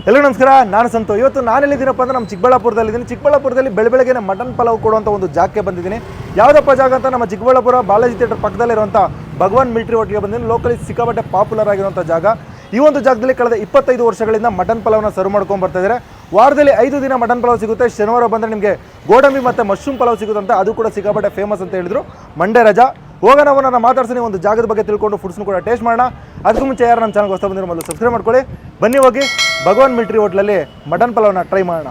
ಎಲ್ಲರಿಗೂ ನಮಸ್ಕಾರ, ನಾನು ಸಂತೋ. ಇವತ್ತು ನಾನು ಎಲ್ಲಿದ್ದೀನಪ್ಪ ಅಂದ್ರೆ ನಮ್ಮ ಚಿಕ್ಕಬಳ್ಳಾಪುರದಲ್ಲಿದ್ದೀನಿ ಚಿಕ್ಕಬಳ್ಳಾಪುರದಲ್ಲಿ ಬೆಳ ಬೆಳಗ್ಗೆ ಮಟನ್ ಪಲಾವ್ ಕೊಡುವಂಥ ಒಂದು ಜಾಗಕ್ಕೆ ಬಂದಿದ್ದೀನಿ. ಯಾವುದಪ್ಪ ಜಾಗ ಅಂತ ನಮ್ಮ ಚಿಕ್ಕಬಳ್ಳಾಪುರ ಬಾಲಾಜಿ ಥಿಯೇಟರ್ ಪಕ್ಕದಲ್ಲಿರುವಂಥ ಭಗವಾನ್ ಮಿಲ್ಟ್ರಿ ಹೋಟ್ಲಿಗೆ ಬಂದಿದ್ದೀನಿ. ಲೋಕಲಿ ಸಿಕ್ಕಾಪಟ್ಟೆ ಪಾಪ್ಯುಲರ್ ಆಗಿರುವಂಥ ಜಾಗ. ಈ ಒಂದು ಜಾಗದಲ್ಲಿ ಕಳೆದ ಇಪ್ಪತ್ತೈದು ವರ್ಷಗಳಿಂದ ಮಟನ್ ಪಲಾವ್ನ ಸರ್ವ್ ಮಾಡ್ಕೊಂಡು ಬರ್ತಾ ಇದ್ದಾರೆ. ವಾರದಲ್ಲಿ ಐದು ದಿನ ಮಟನ್ ಪಲಾವ್ ಸಿಗುತ್ತೆ. ಶನಿವಾರ ಬಂದರೆ ನಿಮಗೆ ಗೋಡಂಬಿ ಮತ್ತು ಮಶ್ರೂಮ್ ಪಲಾವ್ ಸಿಗುತ್ತಂತೆ. ಅದು ಕೂಡ ಸಿಕ್ಕಾಪಟ್ಟೆ ಫೇಮಸ್ ಅಂತ ಹೇಳಿದ್ರು ಮಂಡ್ಯ ರಜಾ. ಹೋಗೋಣ ಅವನ್ನ ಮಾತಾಡ್ಸಿ ಒಂದು ಜಾಗದ ಬಗ್ಗೆ ತಿಳ್ಕೊಂಡು ಫುಡ್ಸ್ನ ಕೂಡ ಟೇಸ್ಟ್ ಮಾಡೋಣ. ಅದಕ್ಕೂ ಮುಂಚೆ ಯಾರು ನಮ್ಮ ಚಾನಲ್ಗೆ ಹೊಸ ಬಂದಿರೋ ಮೊದಲು ಸಬ್ಸ್ಕ್ರೈಬ್ ಮಾಡ್ಕೊಳ್ಳಿ. ಬನ್ನಿ ಹೋಗಿ. ಭಗವಾನ್ ಮಿಲ್ಟ್ರಿ ಹೋಟ್ಲಲ್ಲಿ ಮಟನ್ ಪಲಾವ್ನ ಟ್ರೈ ಮಾಡೋಣ.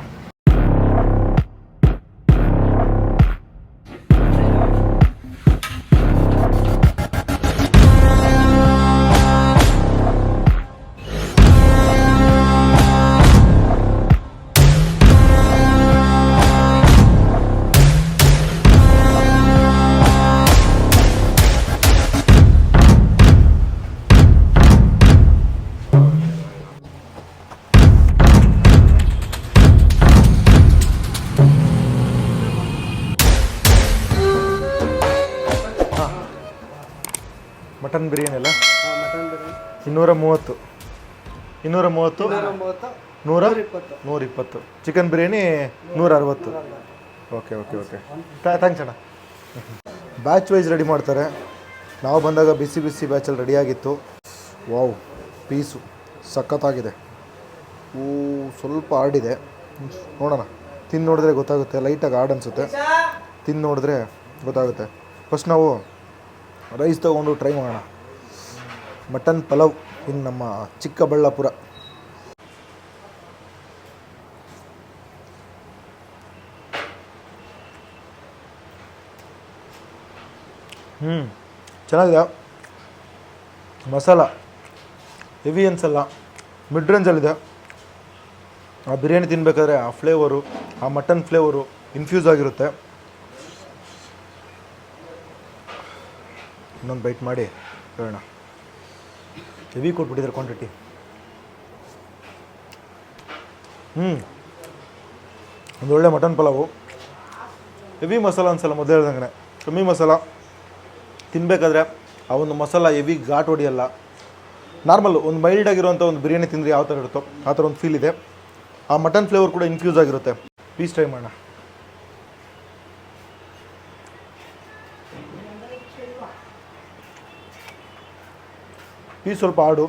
ಮಟನ್ ಬಿರಿಯಾನಿ ಅಲ್ಲ? ಮಟನ್ ಬಿರಿಯಾನಿ. ಇನ್ನೂರ ಮೂವತ್ತು. ಇನ್ನೂರ ಮೂವತ್ತು? ನೂರ ಇಪ್ಪತ್ತು ನೂರ? ಇಪ್ಪತ್ತು ಚಿಕನ್ ಬಿರಿಯಾನಿ ನೂರ ಅರವತ್ತು ಓಕೆ ಓಕೆ ಓಕೆ. ಥ್ಯಾಂಕ್ಸ್ ಅಣ್ಣ. ಬ್ಯಾಚ್ ವೈಸ್ ರೆಡಿ ಮಾಡ್ತಾರೆ. ನಾವು ಬಂದಾಗ ಬಿಸಿ ಬಿಸಿ ಬ್ಯಾಚಲ್ಲಿ ರೆಡಿಯಾಗಿತ್ತು ವಾವ್ ಪೀಸು ಸಖತ್ತಾಗಿದೆ. ಹೂ ಸ್ವಲ್ಪ ಆಡಿದೆ ನೋಡೋಣ. ತಿಂದು ನೋಡಿದ್ರೆ ಗೊತ್ತಾಗುತ್ತೆ. ಲೈಟಾಗಿ ಆಡ್ ಅನಿಸುತ್ತೆ. ತಿಂದು ನೋಡಿದ್ರೆ ಗೊತ್ತಾಗುತ್ತೆ. ಫಸ್ಟ್ ನಾವು ರೈಸ್ ತೊಗೊಂಡು ಟ್ರೈ ಮಾಡೋಣ. ಮಟನ್ ಪಲಾವ್ ಇನ್ ನಮ್ಮ ಚಿಕ್ಕಬಳ್ಳಾಪುರ. ಹ್ಞೂ ಚೆನ್ನಾಗಿದೆ. ಮಸಾಲ ಹೆವಿ ಅನ್ಸಲ್ಲ ಮಿಡ್ ರೇಂಜಲ್ಲಿದೆ ಆ ಬಿರಿಯಾನಿ ತಿನ್ನಬೇಕಾದ್ರೆ ಆ ಫ್ಲೇವರು ಆ ಮಟನ್ ಫ್ಲೇವರು ಇನ್ಫ್ಯೂಸ್ ಆಗಿರುತ್ತೆ. ಇನ್ನೊಂದು ಬೈಟ್ ಮಾಡಿ ಹೇಳೋಣ. ಹೆವಿ ಕೊಟ್ಬಿಟ್ಟಿದ್ದಾರೆ ಕ್ವಾಂಟಿಟಿ ಹ್ಞೂ ಒಂದು ಒಳ್ಳೆ ಮಟನ್ ಪಲಾವು. ಹೆವಿ ಮಸಾಲ ಅನ್ಸಲ್ಲ ಮೊದಲು ಹೇಳ್ದಂಗೆ ಕಮ್ಮಿ ಮಸಾಲ. ತಿನ್ನಬೇಕಾದ್ರೆ ಆ ಒಂದು ಮಸಾಲ ಹೆವಿ ಘಾಟ್ ಹೊಡಿಯಲ್ಲ. ನಾರ್ಮಲ್ ಒಂದು ಮೈಲ್ಡ್ ಆಗಿರುವಂಥ ಒಂದು ಬಿರಿಯಾನಿ ತಿಂದರೆ ಯಾವ ಥರ ಇರುತ್ತೋ ಆ ಥರ ಒಂದು ಫೀಲ್ ಇದೆ. ಆ ಮಟನ್ ಫ್ಲೇವರ್ ಕೂಡ ಇನ್ಕ್ಯೂಸ್ ಆಗಿರುತ್ತೆ. ಪ್ಲೀಸ್ ಟ್ರೈ ಮಾಡೋಣ. ಪೀಸ್ ಸ್ವಲ್ಪ ಆಡು.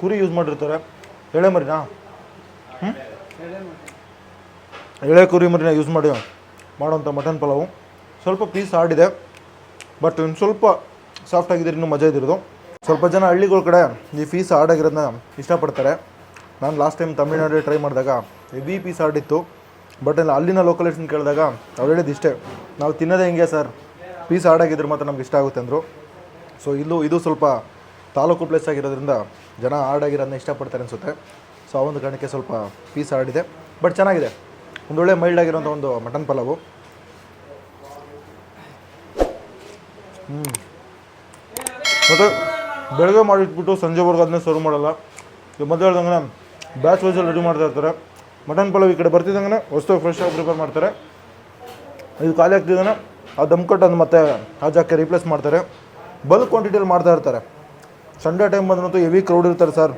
ಕುರಿ ಯೂಸ್ ಮಾಡಿರ್ತಾರೆ. ಎಳೆ ಮರಿನಾ? ಹ್ಞೂ ಎಳೆ ಕುರಿ ಮರಿನ ಯೂಸ್ ಮಾಡಿ ಮಾಡೋಂಥ ಮಟನ್ ಪಲಾವು. ಸ್ವಲ್ಪ ಪೀಸ್ ಆಡಿದೆ. ಬಟ್ ಇನ್ನು ಸ್ವಲ್ಪ ಸಾಫ್ಟ್ ಆಗಿದ್ರೆ ಇನ್ನೂ ಮಜಾ ಇದ್ದಿರೋದು. ಸ್ವಲ್ಪ ಜನ ಹಳ್ಳಿಗಳ ಕಡೆ ಈ ಪೀಸ್ ಆಡಾಗಿರೋದನ್ನ ಇಷ್ಟಪಡ್ತಾರೆ. ನಾನು ಲಾಸ್ಟ್ ಟೈಮ್ ತಮಿಳ್ನಾಡಲ್ಲಿ ಟ್ರೈ ಮಾಡಿದಾಗ ಹೆವಿ ಪೀಸ್ ಆಡಿತ್ತು. ಬಟ್ ಅಲ್ಲಿನ ಲೋಕಲೇಷನ್ ಕೇಳಿದಾಗ ಅವ್ರು ಹೇಳಿದ್ದು ಇಷ್ಟೇ. ನಾವು ತಿನ್ನೋದೇ ಹೆಂಗೆ ಸರ್? ಪೀಸ್ ಆಡಾಗಿದ್ರೆ ಮಾತ್ರ ನಮ್ಗೆ ಇಷ್ಟ ಆಗುತ್ತೆ ಅಂದರು. ಸೊ ಇಲ್ಲೂ ಇದು ಸ್ವಲ್ಪ ತಾಲೂಕು ಪ್ಲೇಸ್ ಆಗಿರೋದ್ರಿಂದ ಜನ ಆಡಾಗಿರೋದನ್ನ ಇಷ್ಟಪಡ್ತಾರೆ ಅನಿಸುತ್ತೆ. ಸೊ ಆ ಒಂದು ಕಾರಣಕ್ಕೆ ಸ್ವಲ್ಪ ಪೀಸ್ ಆಡಿದೆ ಬಟ್ ಚೆನ್ನಾಗಿದೆ. ಒಂದೊಳ್ಳೆ ಮೈಲ್ಡ್ ಆಗಿರೋಂಥ ಒಂದು ಮಟನ್ ಪಲಾವು. ಹ್ಞೂ ಮತ್ತು ಬೆಳಗ್ಗೆ ಮಾಡಿಟ್ಬಿಟ್ಟು ಸಂಜೆವರೆಗೂ ಅದನ್ನೇ ಸರ್ವ್ ಮಾಡಲ್ಲ. ಈಗ ಮೊದಲು ಹೇಳ್ದಂಗೆ ಬ್ಯಾಚ್ ವೈಸಲ್ಲಿ ರೆಡಿ ಮಾಡ್ತಾ ಇರ್ತಾರೆ. ಮಟನ್ ಪಲಾವ್ ಈ ಕಡೆ ಬರ್ತಿದ್ದಂಗೆ ಹೊಸ್ದಾಗಿ ಫ್ರೆಶ್ ಆಗಿ ಪ್ರಿಪೇರ್ ಮಾಡ್ತಾರೆ. ಇದು ಖಾಲಿ ಆಗ್ತಿದ್ದಾನೆ ಆ ದಮ್ ಕಟ್ಟನ್ನು ಮತ್ತೆ ಆ ಜಾಗಕ್ಕೆ ರೀಪ್ಲೇಸ್ ಮಾಡ್ತಾರೆ. ಬಲ್ಕ್ ಕ್ವಾಂಟಿಟಿಯಲ್ಲಿ ಮಾಡ್ತಾ ಇರ್ತಾರೆ. ಸಂಡೇ ಟೈಮ್ ಬಂದ್ರಂತೂ ಹೆವಿ ಕ್ರೌಡ್ ಇರ್ತಾರೆ ಸರ್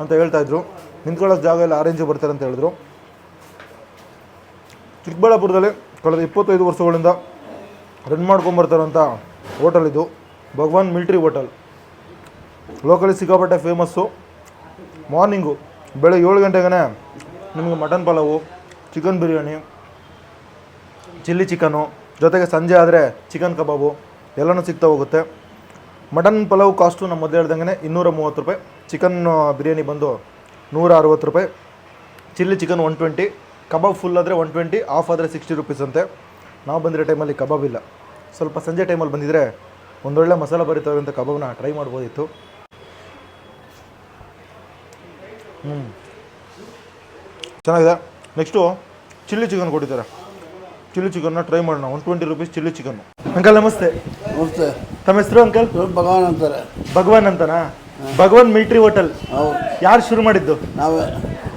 ಅಂತ ಹೇಳ್ತಾ ಇದ್ರು. ನಿಂತ್ಕೊಳ್ಳೋಕೆ ಜಾಗ ಎಲ್ಲ ಆರೆಂಜ್ ಬರ್ತಾರೆ ಅಂತ ಹೇಳಿದ್ರು. ಚಿಕ್ಕಬಳ್ಳಾಪುರದಲ್ಲಿ ಕಳೆದ ಇಪ್ಪತ್ತೈದು ವರ್ಷಗಳಿಂದ ರನ್ ಮಾಡ್ಕೊಂಬರ್ತಾರಂಥ ಹೋಟೆಲ್ ಇದು. ಭಗವಾನ್ ಮಿಲ್ಟ್ರಿ ಹೋಟೆಲ್ ಲೋಕಲಿ ಸಿಕ್ಕಾಪಟ್ಟೆ ಫೇಮಸ್ಸು ಮಾರ್ನಿಂಗು ಬೆಳಗ್ಗೆ ಏಳು ಗಂಟೆಗೆ ನಿಮಗೆ mutton pulao chicken biryani chilli chicken ಜೊತೆಗೆ ಸಂಜೆ ಆದರೆ ಚಿಕನ್ ಕಬಾಬು ಎಲ್ಲನೂ ಸಿಗ್ತಾ ಹೋಗುತ್ತೆ. ಮಟನ್ ಪಲಾವ್ ಕಾಸ್ಟು ನಮ್ಮ ಮೊದಲು ಹೇಳ್ದಂಗೆ ಇನ್ನೂರ ಮೂವತ್ತು ರೂಪಾಯಿ. ಚಿಕನ್ ಬಿರಿಯಾನಿ ಬಂದು ನೂರ ಅರವತ್ತು ರೂಪಾಯಿ. Chilli chicken one twenty kebab full ಆದರೆ ಒನ್ ಟ್ವೆಂಟಿ ಆಫ್ ಆದರೆ ಸಿಕ್ಸ್ಟಿ ರುಪೀಸ್ ಅಂತೆ. ನಾವು ಬಂದಿರೋ ಟೈಮಲ್ಲಿ ಕಬಾಬ್ ಇಲ್ಲ. ಸ್ವಲ್ಪ ಸಂಜೆ ಟೈಮಲ್ಲಿ ಬಂದಿದ್ದರೆ ಒಂದೊಳ್ಳೆ ಮಸಾಲ ಭರಿತವಾದಂಥ ಕಬಾಬ್ನ ಟ್ರೈ ಮಾಡ್ಬೋದಿತ್ತು. ಹ್ಞೂ ಚೆನ್ನಾಗಿದೆ. ನೆಕ್ಸ್ಟು ಚಿಲ್ಲಿ ಚಿಕನ್ ಕೊಟ್ಟಿದ್ದಾರೆ. ಚಿಲ್ಲಿ ಚಿಕನ್ನ ಟ್ರೈ ಮಾಡೋಣ. ಒನ್ ಟ್ವೆಂಟಿ ರುಪೀಸ್ ಚಿಲ್ಲಿ ಚಿಕನ್ನು. ಅಂಕಲ್ ನಮಸ್ತೆ. ನಮಸ್ತೆ. ತಮ್ಮ ಹೆಸರು ಅಂಕಲ್ ಇವ್ರು ಭಗವಾನ್ ಅಂತಾರೆ. ಭಗವಾನ್ ಅಂತನಾ? ಭಗವಾನ್ ಮಿಲ್ಟ್ರಿ ಹೋಟೆಲ್ ಹೌದು. ಯಾರು ಶುರು ಮಾಡಿದ್ದು? ನಾವೇ.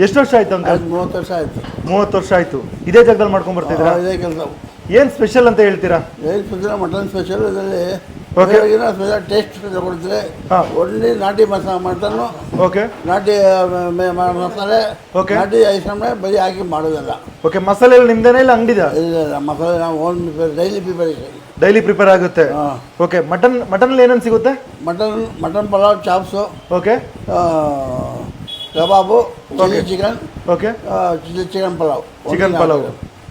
ಎಷ್ಟು ವರ್ಷ ಆಯ್ತು ಅಂಕಲ್ ಆಯ್ತು ಮೂವತ್ತು ವರ್ಷ ಆಯ್ತು. ಮೂವತ್ತು ವರ್ಷ ಆಯ್ತು. ಇದೇ ಜಾಗದಲ್ಲಿ ಮಾಡ್ಕೊಂಡ್ ಬರ್ತಿದ್ರಾ ಇದೇ ಕೆಲಸ ಏನ್ ಸ್ಪೆಷಲ್ ಅಂತ ಹೇಳ್ತೀರಾ? ಏನು ಸ್ಪೆಷಲ್ ಮಟನ್ ಸ್ಪೆಷಲ್ ಇದರಲ್ಲಿ Okay. ಸ್ಪೆಷಲ್ ಟೇಸ್ಟ್ ಕೊಡ್ತಾರೆ ಹಾ. ಒಳ್ಳೆ ನಾಟಿ ಮಸಾಲ ಮಟನ್ನು. ಓಕೆ ನಾಟಿ ಮೆ- ಮ- ಮಸಾಲೆ. Okay. ನಾಟಿ ಐಟಮ್ನೇ ಬರೀ ಹಾಕಿ ಮಾಡೋದಲ್ಲ. ಓಕೆ ಮಸಾಲೆ ಎಲ್ಲ ನಿಮ್ದೇನೆ ಇಲ್ಲ ಅಂಗಡಿದ? ಇಲ್ಲ ಮಸಾಲೆ ನಾವು own daily preparation daily prepare ಆಗುತ್ತೆ. ಹಾಂ. ಓಕೆ ಮಟನ್ ಮಟನ್ ಏನೇನು ಸಿಗುತ್ತೆ? Mutton mutton pulao chops okay kebab chilli chicken okay chilli chicken pulao chicken pulao.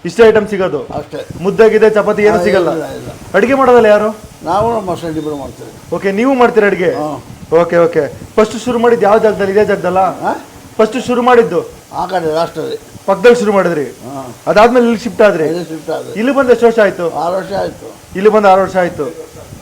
ಇಷ್ಟೇ ಐಟಮ್ ಸಿಗೋದು? ಅಷ್ಟೇ. ಮುದ್ದಾಗಿದೆ ಚಪಾತಿ ಏನು ಸಿಗಲ್ಲ? ಇಲ್ಲ, ಇಲ್ಲ. ಅಡಿಗೆ ಮಾಡೋದಲ್ಲ ಯಾರು? ನಾವು ಮಸಾಲೆ ಇಬ್ಬರು ಮಾಡ್ತೀವಿ. ಓಕೆ ನೀವು ಮಾಡ್ತೀರಾ ಅಡಿಗೆ? ಹಾಂ. ಓಕೆ ಓಕೆ ಫಸ್ಟ್ ಶುರು ಮಾಡಿದ್ದು ಯಾವ ಜಾಗದಲ್ಲಿ? ಇದೇ ಜಾಗದಲ್ಲ? ಹಾಂ? ಫಸ್ಟ್ ಶುರು ಮಾಡಿದ್ದು? ಆ ಕಡೆ ಲಾಸ್ಟಲ್ಲಿ ಪಕ್ಕದಲ್ಲಿ ಶುರು ಮಾಡಿದ್ರಿ. ಹಾಂ. ಅದಾದ್ಮೇಲೆ ಇಲ್ಲಿ ಶಿಫ್ಟ್ ಆದ್ರಿ. ಇದು ಶಿಫ್ಟ್ ಆದ್ರೆ. ಇಲ್ಲಿ ಬಂದು ಎಷ್ಟು ವರ್ಷ ಆಯ್ತು? ಆರು ವರ್ಷ ಆಯಿತು. ಇಲ್ಲಿ ಬಂದು ಆರು ವರ್ಷ ಆಯ್ತು.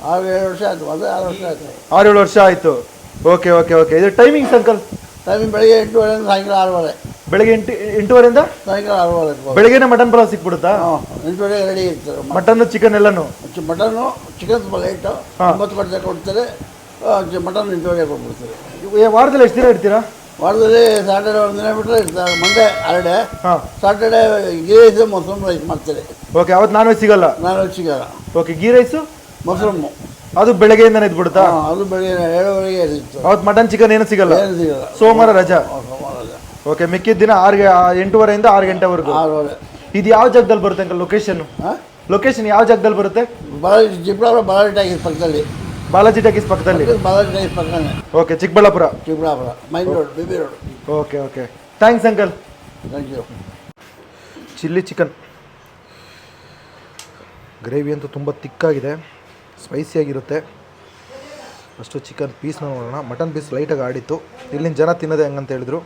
ಆರು ಏಳು ವರ್ಷ ಆಯಿತು. ಅದೇ ಆರು ವರ್ಷ ಆಯಿತು. ಆರು ಏಳು ವರ್ಷ ಆಯ್ತು. Okay okay okay. ಇದು ಟೈಮಿಂಗ್ ಅಂಕಲ್ ಟೈಮಿಂಗ್ ಬೆಳಿಗ್ಗೆ ಎಂಟುವರೆಯಿಂದ ಸಾಯಂಕಾಲ ಆರೂವರೆ. ಬೆಳಗ್ಗೆ ಎಂಟು ಎಂಟೂವರೆಯಿಂದ ಸಾಯಂಕಾಲ ಆರೂವರೆ ಇಟ್ಬೋದು ಬೆಳಗ್ಗೆನೆ ಮಟನ್ ಪಲಾವ್ ಸಿಕ್ಬಿಡುತ್ತಾ? ಹಾಂ ಎಂಟುವರೆಗೆ ರೆಡಿ ಇರ್ತಾರೆ ಮಟನ್ ಚಿಕನ್ ಎಲ್ಲಾನು? ಚಿ- ಮಟನ್ನು ಚಿಕನ್ ಸ್ವಲ್ಪ ಲೇಟು ಹಾ. ಒಂಬತ್ತು ಗಂಟೆ ಕೊಡ್ತಾರೆ. ಆ, ಚಿ- ಮಟನ್ ಎಂಟುವರೆಗೆ ಕೊಟ್ಬಿಡ್ತಾರೆ. ವಾರದಲ್ಲಿ ಎಷ್ಟು ದಿನ ಇಡ್ತೀರಾ? ವಾರದಲ್ಲಿ ಸ್ಯಾಟರ್ಡೇ ಒಂದು ದಿನ ಬಿಟ್ಟರೆ ಮಂಡೇ ಹಾಲಿಡೇ ಹಾಂ. ಸಾಟರ್ಡೆ ಗೀ ರೈಸ್ ಮೊಸರು ರೈಸ್ ಮಾಡ್ತಾರೆ. ಓಕೆ ಅವತ್ತು ನಾನ್ ವೆಜ್ ಸಿಗಲ್ಲ? ನಾನು ಸಿಗಲ್ಲ. ಓಕೆ ಗೀ ರೈಸು ಮೊಸರಮ್ಮು ಅದು ಬೆಳಗ್ಗೆಯಿಂದನೇ ಇದ್ಬಿಡುತ್ತಾ ಬಿಡುತ್ತಾ? ಅದು ಬೆಳಗ್ಗೆ ಏಳುವರೆಗೆ ಅವತ್ತು ಮಟನ್ ಚಿಕನ್ ಏನು ಸಿಗಲ್ಲ? ಏನು ಸಿಗಲ್ಲ. ಸೋಮವಾರ ರಜಾ? ಸೋಮವಾರ ರಜೆ. ಓಕೆ ಮಿಕ್ಕಿದ ದಿನ ಆರು ಎಂಟೂವರೆಯಿಂದ ಆರು ಗಂಟೆವರೆಗೂ. ಆರೂವರೆ. ಇದು ಯಾವ ಜಾಗದಲ್ಲಿ ಬರುತ್ತೆ ಅಂಕಲ್ ಲೊಕೇಶನ್ ಹಾಂ? ಲೊಕೇಶನ್ ಯಾವ ಜಾಗದಲ್ಲಿ ಬರುತ್ತೆ? ಬಲಾಜಿ ಚಿಕ್ಕಬಳ್ಳಾಪುರ ಬಳಿ ಟ್ಯಾಗಿಸ್ ಪಕ್ಕದಲ್ಲಿ. ಬಾಲಾಜಿ ಟಾಕೀಸ್ ಪಕ್ಕದಲ್ಲಿ? ಬಾಲಾಜಿ ಟೈಸ್ ಪಕ್ಕನೇ okay Chikkaballapur. Chikkaballapur. Main road BB road okay okay thanks uncle thank you chilli chicken gravy ಅಂತೂ ತುಂಬ ತಿಕ್ಕಾಗಿದೆ. ಸ್ಪೈಸಿಯಾಗಿರುತ್ತೆ ಅಷ್ಟು ಚಿಕನ್ ಪೀಸ್ನ ನೋಡೋಣ. ಮಟನ್ ಪೀಸ್ ಲೈಟಾಗಿ ಆಡಿತ್ತು. ಇಲ್ಲಿನ ಜನ ತಿನ್ನೋದೇ ಹೆಂಗಂತ ಹೇಳಿದ್ರು.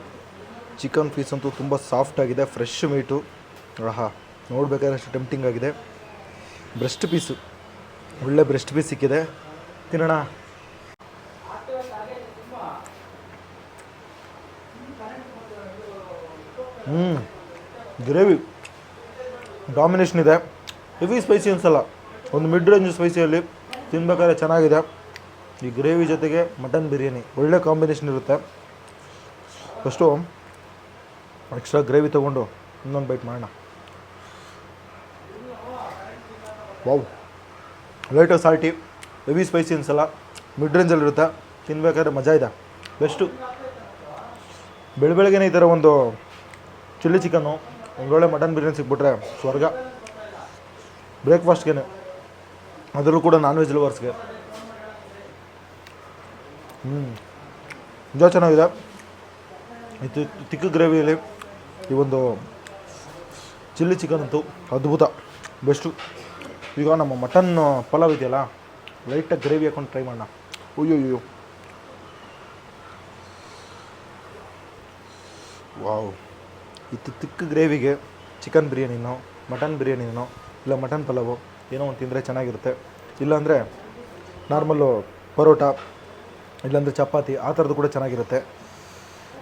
ಚಿಕನ್ ಪೀಸ್ ಅಂತೂ ತುಂಬ ಸಾಫ್ಟಾಗಿದೆ ಫ್ರೆಶ್ ಮೀಟು ಆಹಾ ನೋಡ್ಬೇಕಾದ್ರೆ ಅಷ್ಟು ಟೆಂಪ್ಟಿಂಗ್ ಆಗಿದೆ. ಬ್ರೆಸ್ಟ್ ಪೀಸು ಒಳ್ಳೆ ಬ್ರೆಸ್ಟ್ ಪೀಸ್ ಸಿಕ್ಕಿದೆ. ತಿನ್ನೋಣ. ಹ್ಞೂ ಗ್ರೇವಿ. ಡಾಮಿನೇಷನ್ ಇದೆ. ಹೆವಿ ಸ್ಪೈಸಿ ಅನ್ಸಲ್ಲ ಒಂದು ಮಿಡ್ ರೇಂಜ್ ಸ್ಪೈಸಿಯಲ್ಲಿ ತಿನ್ಬೇಕಾದ್ರೆ ಚೆನ್ನಾಗಿದೆ. ಈ ಗ್ರೇವಿ ಜೊತೆಗೆ ಮಟನ್ ಬಿರಿಯಾನಿ. ಒಳ್ಳೆ ಕಾಂಬಿನೇಷನ್ ಇರುತ್ತೆ. ಫಸ್ಟು ಎಕ್ಸ್ಟ್ರಾ ಗ್ರೇವಿ ತೊಗೊಂಡು ಇನ್ನೊಂದು ಬೈಟ್ ಮಾಡೋಣ. ವಾವ್ ಲೈಟಾಗಿ ಸಾಲ್ಟಿ ಹೆವಿ ಸ್ಪೈಸಿ ಅನ್ಸಲ್ಲ. ಮಿಡ್ ರೇಂಜಲ್ಲಿರುತ್ತೆ ತಿನ್ಬೇಕಾದ್ರೆ ಮಜಾ ಇದೆ. ಬೆಸ್ಟು ಬೆಳ ಬೆಳಗ್ಗೆನೇ ಈ ಥರ ಒಂದು ಚಿಲ್ಲಿ ಚಿಕನ್ನು ಒಂದೊಳ್ಳೆ ಮಟನ್ ಬಿರಿಯಾನಿ ಸಿಕ್ಬಿಟ್ರೆ ಸ್ವರ್ಗ. ಬ್ರೇಕ್ಫಾಸ್ಟ್ಗೆ ಅದರಲ್ಲೂ ಕೂಡ ನಾನ್ ವೆಜ್ ಲವರ್ಸ್ಗೆ ಹ್ಞೂ ನಿಜ ಚೆನ್ನಾಗಿದೆ. ಇದು ತಿಕ್ಕ ಗ್ರೇವಿಯಲ್ಲಿ ಈ ಒಂದು ಚಿಲ್ಲಿ ಚಿಕನ್ ಅಂತೂ ಅದ್ಭುತ. ಬೆಸ್ಟು ಈಗ ನಮ್ಮ ಮಟನ್ ಪಲಾವ್ ಇದೆಯಲ್ಲ? ಲೈಟಾಗಿ ಗ್ರೇವಿ ಹಾಕೊಂಡು ಟ್ರೈ ಮಾಡೋಣ. ಅಯ್ಯೋ ಅಯ್ಯೋ ವಾವ್ ಇತ್ತು ತಿಕ್ಕ ಗ್ರೇವಿಗೆ ಚಿಕನ್ ಬಿರಿಯಾನಿನೋ ಮಟನ್ ಬಿರಿಯಾನಿನೋ ಇಲ್ಲ ಮಟನ್ ಪಲಾವು, ಏನೋ ಒಂದು ತಿಂದರೆ ಚೆನ್ನಾಗಿರುತ್ತೆ. ಇಲ್ಲಾಂದರೆ ನಾರ್ಮಲ್ಲು ಪರೋಟ, ಇಲ್ಲಾಂದರೆ ಚಪಾತಿ, ಆ ಥರದ್ದು ಕೂಡ ಚೆನ್ನಾಗಿರುತ್ತೆ.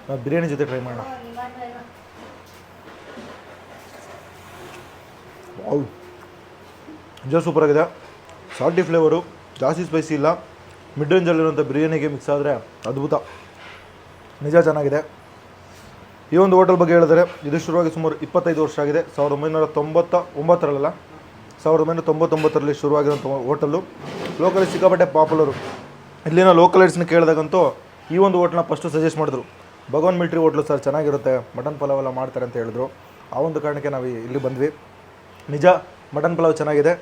ನಾವು ಬಿರಿಯಾನಿ ಜೊತೆ ಟ್ರೈ ಮಾಡೋಣ. ವಾವ್ ನಿಜ ಸೂಪರಾಗಿದೆ ಸಾಲ್ಟಿ ಫ್ಲೇವರು ಜಾಸ್ತಿ ಸ್ಪೈಸಿ ಇಲ್ಲ. ಮಿಡ್ ರೇಂಜಲ್ಲಿರುವಂಥ ಬಿರಿಯಾನಿಗೆ ಮಿಕ್ಸ್ ಆದರೆ ಅದ್ಭುತ. ನಿಜ ಚೆನ್ನಾಗಿದೆ. ಈ ಒಂದು ಹೋಟೆಲ್ ಬಗ್ಗೆ ಹೇಳಿದರೆ ಇದು ಶುರುವಾಗಿ ಸುಮಾರು ಇಪ್ಪತ್ತೈದು ವರ್ಷ ಆಗಿದೆ. ಸಾವಿರದ ಒಂಬೈನೂರ ತೊಂಬತ್ತ ಒಂಬತ್ತರಲ್ಲ ಸಾವಿರದ ಒಂಬೈನೂರ ತೊಂಬತ್ತೊಂಬತ್ತರಲ್ಲಿ ಶುರುವಾಗಿರುವಂಥ ಹೋಟೆಲು ಲೋಕಲಿ ಸಿಕ್ಕಾಪಟ್ಟೆ ಪಾಪ್ಯುಲರು ಇಲ್ಲಿನ ಲೋಕಲೈಟ್ಸ್ನ ಕೇಳಿದಾಗಂತೂ ಈ ಒಂದು ಹೋಟ್ಲನ್ನ ಫಸ್ಟು ಸಜೆಸ್ಟ್ ಮಾಡಿದ್ರು. ಭಗವಾನ್ ಮಿಲ್ಟ್ರಿ ಹೋಟ್ಲು ಸರ್ ಚೆನ್ನಾಗಿರುತ್ತೆ ಮಟನ್ ಪಲಾವ್ ಎಲ್ಲ ಮಾಡ್ತಾರೆ ಅಂತ ಹೇಳಿದ್ರು. ಆ ಒಂದು ಕಾರಣಕ್ಕೆ ನಾವು ಇಲ್ಲಿ ಬಂದ್ವಿ. ನಿಜ ಮಟನ್ ಪಲಾವ್ ಚೆನ್ನಾಗಿದೆ.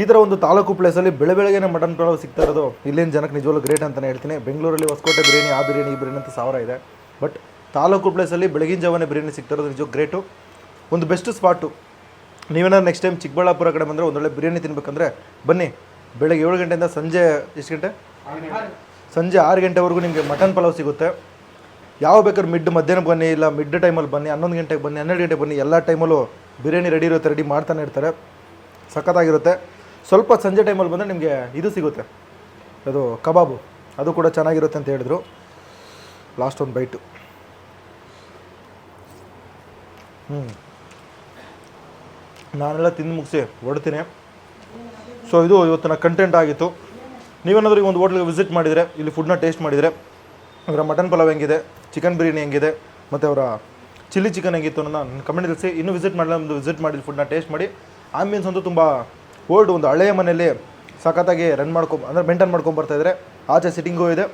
ಈ ಥರ ಒಂದು ತಾಲೂಕು ಪ್ಲೇಸಲ್ಲಿ ಬೆಳೆ ಬೆಳಗ್ಗೆ ಮಟನ್ ಪಲಾವ್ ಸಿಗ್ತಾ ಇರೋದು ಇಲ್ಲಿನ ಜನಕ್ಕೆ ನಿಜವಾಗ್ಲೂ ಗ್ರೇಟ್ ಅಂತಲೇ ಹೇಳ್ತೀನಿ. ಬೆಂಗಳೂರಲ್ಲಿ ಹೊಸಕೋಟೆ ಬಿರಿಯಾನಿ, ಆ ಬಿರಿಯಾನಿ, ಈ ಬಿರಿಯಾನಿ ಅಂತ ಸಾವಿರ ಇದೆ. ಬಟ್ ತಾಲೂಕು ಪ್ಲೇಸಲ್ಲಿ ಬೆಳಗಿನ ಜಾವನೇ ಬಿರಿಯಾನಿ ಸಿಗ್ತಾ ಇರೋದು ನಿಜ ಗ್ರೇಟು ಒಂದು ಬೆಸ್ಟ್ ಸ್ಪಾಟು ನೀವೇನಾದ್ರು ನೆಕ್ಸ್ಟ್ ಟೈಮ್ ಚಿಕ್ಕಬಳ್ಳಾಪುರ ಕಡೆ ಬಂದರೆ ಒಂದೊಳ್ಳೆ ಬಿರಿಯಾನಿ ತಿನ್ಬೇಕಂದ್ರೆ ಬನ್ನಿ. ಬೆಳಗ್ಗೆ ಏಳು ಗಂಟೆಯಿಂದ ಸಂಜೆ ಎಷ್ಟು ಗಂಟೆ? ಸಂಜೆ ಆರು ಗಂಟೆವರೆಗೂ ನಿಮಗೆ ಮಟನ್ ಪಲಾವ್ ಸಿಗುತ್ತೆ. ಯಾವ ಬೇಕಾದ್ರೆ ಮಿಡ್ ಮಧ್ಯಾಹ್ನ ಬನ್ನಿ, ಇಲ್ಲ ಮಿಡ್ ಟೈಮಲ್ಲಿ ಬನ್ನಿ, ಹನ್ನೊಂದು ಗಂಟೆಗೆ ಬನ್ನಿ, ಹನ್ನೆರಡು ಗಂಟೆಗೆ ಬನ್ನಿ, ಎಲ್ಲ ಟೈಮಲ್ಲೂ ಬಿರಿಯಾನಿ ರೆಡಿ ಇರುತ್ತೆ ರೆಡಿ ಮಾಡ್ತಾನೆ ಇರ್ತಾರೆ. ಸಖತ್ತಾಗಿರುತ್ತೆ. ಸ್ವಲ್ಪ ಸಂಜೆ ಟೈಮಲ್ಲಿ ಬಂದರೆ ನಿಮಗೆ ಇದು ಸಿಗುತ್ತೆ. ಅದು ಕಬಾಬು. ಅದು ಕೂಡ ಚೆನ್ನಾಗಿರುತ್ತೆ ಅಂತ ಹೇಳಿದ್ರು. ಲಾಸ್ಟ್ ಒಂದು ಬೈಟು ಹ್ಞೂ ನಾನೆಲ್ಲ ತಿಂದು ಮುಗಿಸಿ ಹೊಡ್ತೀನಿ. ಸೊ ಇದು ಇವತ್ತಿನ ಕಂಟೆಂಟ್ ಆಗಿತ್ತು. ನೀವೇನಾದರೂ ಈ ಒಂದು ಹೋಟ್ಲಿಗೆ ವಿಸಿಟ್ ಮಾಡಿದರೆ, ಇಲ್ಲಿ ಫುಡ್ನ ಟೇಸ್ಟ್ ಮಾಡಿದರೆ, ಅವರ ಮಟನ್ ಪಲಾವ್ ಹೆಂಗಿದೆ ಚಿಕನ್ ಬಿರಿಯಾನಿ ಹೆಂಗಿದೆ, ಮತ್ತು ಅವರ ಚಿಲ್ಲಿ ಚಿಕನ್ ಹೆಂಗಿತ್ತು ಅನ್ನೋದನ್ನ ಕಮೆಂಟ್ ತಿಳಿಸಿ. ಇನ್ನೂ ವಿಸಿಟ್ ಮಾಡಲಿಲ್ಲ ಒಂದು ವಿಸಿಟ್ ಮಾಡಿ ಫುಡ್ನ ಟೇಸ್ಟ್ ಮಾಡಿ. ಆಂಬಿಯನ್ಸ್ ಅಂತೂ ತುಂಬ ಓಲ್ಡ್ ಒಂದು ಹಳೆಯ ಮನೆಯಲ್ಲಿ ಸಖತ್ತಾಗಿ ರನ್ ಮಾಡ್ಕೊ ಅಂದರೆ ಮೇಂಟೈನ್ ಮಾಡ್ಕೊಂಡು ಬರ್ತಾ ಇದ್ದಾರೆ ಆಚೆ ಸಿಟ್ಟಿಂಗೂ ಇದೆ.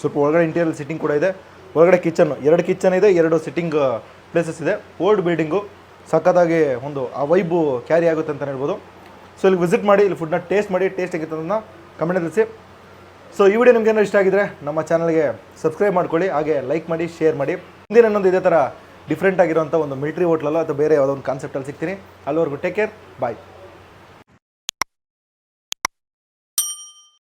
ಸ್ವಲ್ಪ ಒಳಗಡೆ ಇಂಟೀರಿಯಲ್ ಸಿಟ್ಟಿಂಗ್ ಕೂಡ ಇದೆ. ಒಳಗಡೆ ಕಿಚನ್ ಎರಡು ಕಿಚನ್ ಇದೆ, ಎರಡು ಸಿಟ್ಟಿಂಗ್ ಪ್ಲೇಸಸ್ ಇದೆ. ಓಲ್ಡ್ ಬಿಲ್ಡಿಂಗು ಸಖತ್ತಾಗಿ ಒಂದು, ಆ ವೈಬು ಕ್ಯಾರಿ ಆಗುತ್ತೆ ಅಂತ ಹೇಳ್ಬೋದು. ಸೊ ಇಲ್ಲಿ ವಿಸಿಟ್ ಮಾಡಿ, ಇಲ್ಲಿ ಫುಡ್ನ ಟೇಸ್ಟ್ ಮಾಡಿ ಟೇಸ್ಟ್ ಆಗಿತ್ತು ಅದನ್ನು ಕಮೆಂಟ್ ತಿಳಿಸಿ. ಸೊ ಈ ವಿಡಿಯೋ ನಿಮ್ಗೇನೋ ಇಷ್ಟ ಆಗಿದ್ರೆ ನಮ್ಮ ಚಾನಲ್ಗೆ ಸಬ್ಸ್ಕ್ರೈಬ್ ಮಾಡ್ಕೊಳ್ಳಿ, ಹಾಗೆ ಲೈಕ್ ಮಾಡಿ ಶೇರ್ ಮಾಡಿ. ಮುಂದಿನ ಇನ್ನೊಂದು ಇದೇ ಥರ ಡಿಫ್ರೆಂಟ್ ಆಗಿರುವಂಥ ಒಂದು ಮಿಲ್ಟ್ರಿ ಹೋಟ್ಲಲ್ಲೋ ಅಥವಾ ಬೇರೆ ಯಾವುದೋ ಒಂದು ಕಾನ್ಸೆಪ್ಟಲ್ಲಿ ಸಿಗ್ತೀನಿ. ಅಲ್ಲಿವರೆಗೂ ಟೇಕ್ ಕೇರ್ ಬಾಯ್